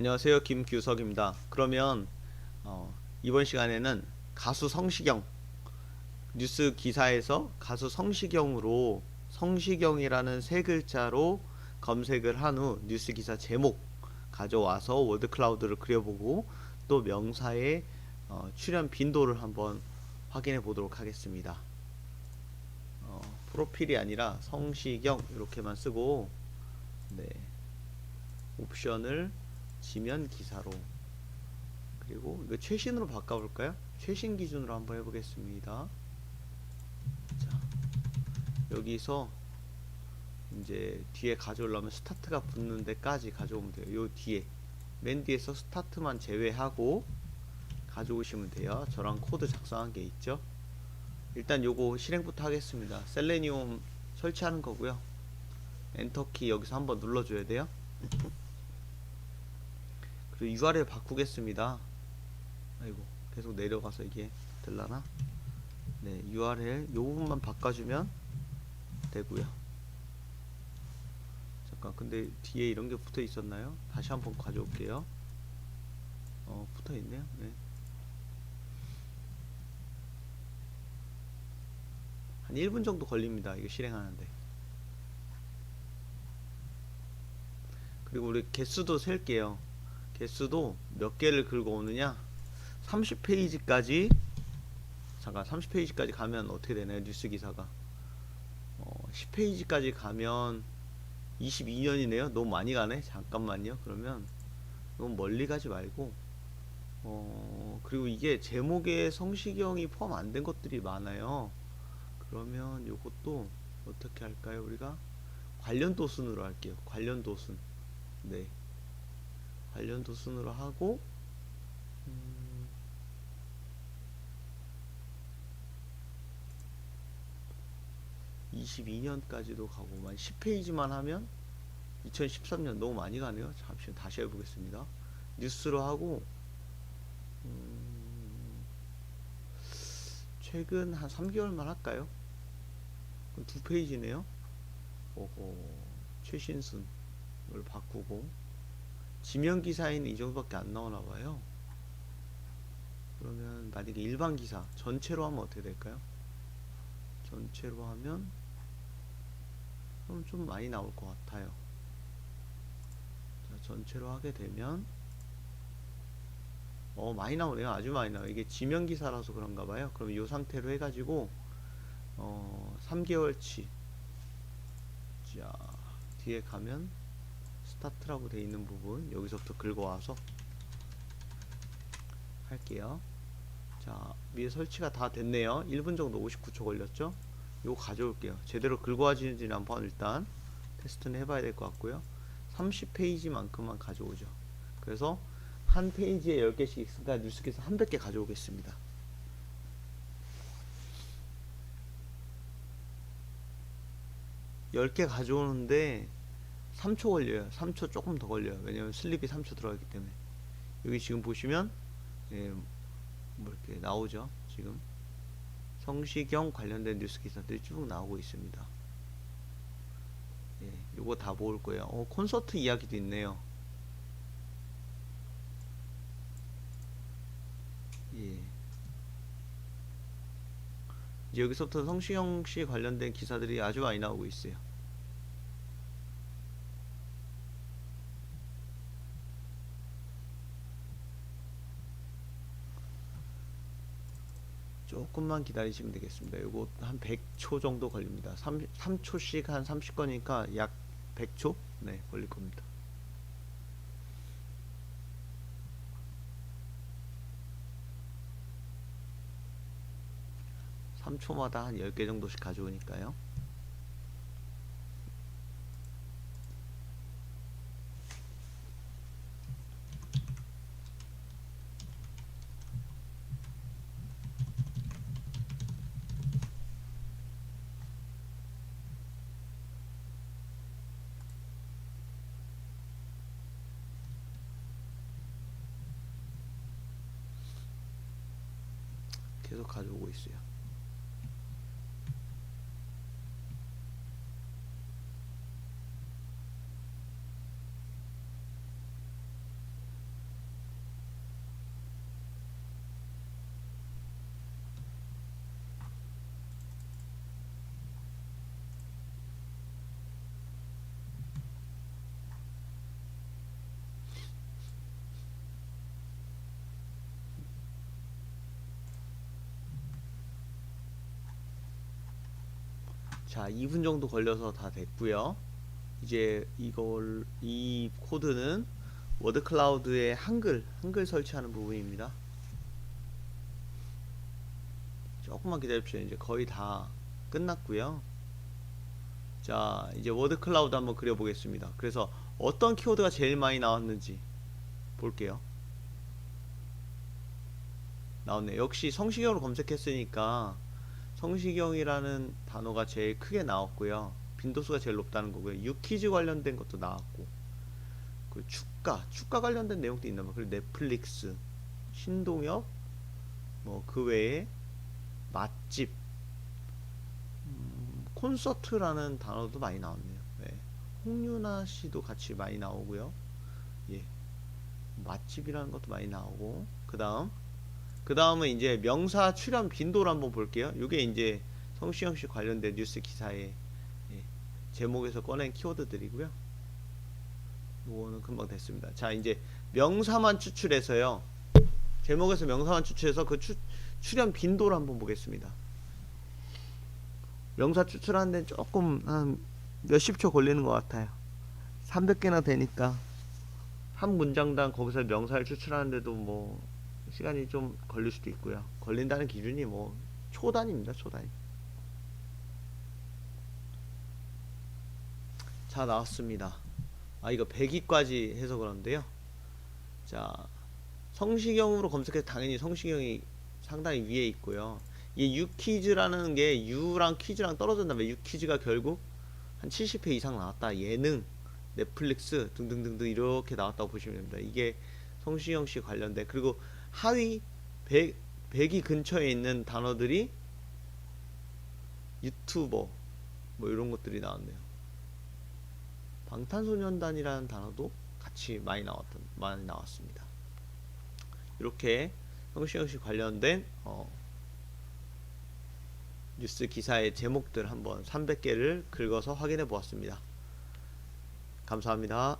안녕하세요 김규석입니다. 그러면 어, 이번 시간에는 가수 성시경 뉴스 기사에서 가수 성시경으로 성시경이라는 세 글자로 검색을 한 후 뉴스 기사 제목 가져와서 월드 클라우드를 그려보고 또 명사의 어, 출연 빈도를 한번 확인해 보도록 하겠습니다. 어, 프로필이 아니라 성시경 이렇게만 쓰고 네. 옵션을 지면 기사로 그리고 이거 최신으로 바꿔볼까요? 최신 기준으로 한번 해보겠습니다. 자, 여기서 이제 뒤에 가져오려면 스타트가 붙는 데까지 가져오면 돼요. 요 뒤에 맨 뒤에서 스타트만 제외하고 가져오시면 돼요. 저랑 코드 작성한 게 있죠. 일단 요거 실행부터 하겠습니다. 셀레니움 설치하는 거고요. 엔터키 여기서 한번 눌러줘야 돼요. URL 바꾸겠습니다. 아이고 계속 내려가서 이게 될라나? 네 URL 요 부분만 바꿔주면 되고요. 잠깐 근데 뒤에 이런 게 붙어 있었나요? 다시 한번 가져올게요. 어 붙어 있네요. 네. 한 1분 정도 걸립니다. 이거 실행하는데. 그리고 우리 개수도 셀게요. 개수도 몇 개를 긁어 오느냐? 30페이지까지 잠깐 30페이지까지 가면 어떻게 되나요? 뉴스 기사가. 어, 10페이지까지 가면 22년이네요. 너무 많이 가네. 잠깐만요. 그러면 너무 멀리 가지 말고 어, 그리고 이게 제목에 성시경이 포함 안 된 것들이 많아요. 그러면 요것도 어떻게 할까요? 우리가 관련 도순으로 할게요. 관련 도순. 네. 관련 도 순으로 하고 음, (22년까지도) 가고만 (10페이지만) 하면 (2013년) 너무 많이 가네요. 잠시만 다시 해보겠습니다. 뉴스로 하고 음, 최근 한 (3개월만) 할까요? 두 페이지네요. 오호 최신순 이걸 바꾸고 지명 기사에는 이 정도밖에 안 나오나 봐요. 그러면 만약에 일반 기사 전체로 하면 어떻게 될까요? 전체로 하면 그럼 좀 많이 나올 것 같아요. 자, 전체로 하게 되면 어 많이 나오네요. 아주 많이 나와요. 이게 지명 기사라서 그런가 봐요. 그럼 이 상태로 해가지고 어 3개월치 자 뒤에 가면 스타트라고 돼 있는 부분 여기서부터 긁어와서 할게요. 자 위에 설치가 다 됐네요. 1분 정도 59초 걸렸죠? 요거 가져올게요. 제대로 긁어와지는지 한번 일단 테스트는 해봐야 될 것 같고요. 30페이지만큼만 가져오죠. 그래서 한 페이지에 10개씩 있으니까 한 100개 가져오겠습니다. 열 개 가져오는데 3초 걸려요. 3초 조금 더 걸려요. 왜냐면 슬립이 3초 들어가기 때문에. 여기 지금 보시면 예, 뭐 이렇게 나오죠. 지금 성시경 관련된 뉴스 기사들이 쭉 나오고 있습니다. 예, 요거 다 모을 거예요. 어, 콘서트 이야기도 있네요. 예. 이제 여기서부터 성시경 씨 관련된 기사들이 아주 많이 나오고 있어요. 조금만 기다리시면 되겠습니다. 요거 한 100초 정도 걸립니다. 3, 3초씩 한 30건이니까 약 100초? 네, 걸릴 겁니다. (3초마다) 한 (10개) 정도씩 가져오니까요 계속 가져오고 있어요. 자, 2분 정도 걸려서 다 됐고요. 이제 이걸 이 코드는 워드 클라우드에 한글 한글 설치하는 부분입니다. 조금만 기다려주세요. 이제 거의 다 끝났고요. 자, 이제 워드 클라우드 한번 그려보겠습니다. 그래서 어떤 키워드가 제일 많이 나왔는지 볼게요. 나왔네. 역시 성시경으로 검색했으니까 성시경이라는 단어가 제일 크게 나왔고요. 빈도수가 제일 높다는 거고요. 유퀴즈 관련된 것도 나왔고, 그 축가, 축가 관련된 내용도 있나 봐. 그리고 넷플릭스, 신동엽, 뭐 그 외에 맛집, 음, 콘서트라는 단어도 많이 나왔네요. 네. 홍윤아 씨도 같이 많이 나오고요. 예. 맛집이라는 것도 많이 나오고, 그 다음, 그 다음은 이제 명사 출연 빈도를 한번 볼게요. 이게 이제 성시경 씨 관련된 뉴스 기사의 예, 제목에서 꺼낸 키워드들이고요. 요거는 금방 됐습니다. 자, 이제 명사만 추출해서요. 제목에서 명사만 추출해서 그 추, 출연 빈도를 한번 보겠습니다. 명사 추출하는 데는 조금 한 몇십 초 걸리는 것 같아요. 300개나 되니까 한 문장당 거기서 명사를 추출하는데도 뭐 시간이 좀 걸릴 수도 있고요. 걸린다는 기준이 뭐 초단위입니다. 초단위. 자 나왔습니다. 아 이거 100위까지 해서 그런데요. 자 성시경으로 검색해서 당연히 성시경이 상당히 위에 있고요. 이 유퀴즈라는 게 유랑 퀴즈랑 떨어졌다면 유퀴즈가 결국 한 70회 이상 나왔다. 예능, 넷플릭스 등등등등 이렇게 나왔다고 보시면 됩니다. 이게 성시경 씨 관련된 그리고 하위 100, 100위 근처에 있는 단어들이 유튜버 뭐 이런 것들이 나왔네요. 방탄소년단이라는 단어도 같이 많이 나왔던 많이 나왔습니다. 이렇게 씨 관련된 어, 뉴스 기사의 제목들 한번 300개를 긁어서 확인해 보았습니다. 감사합니다.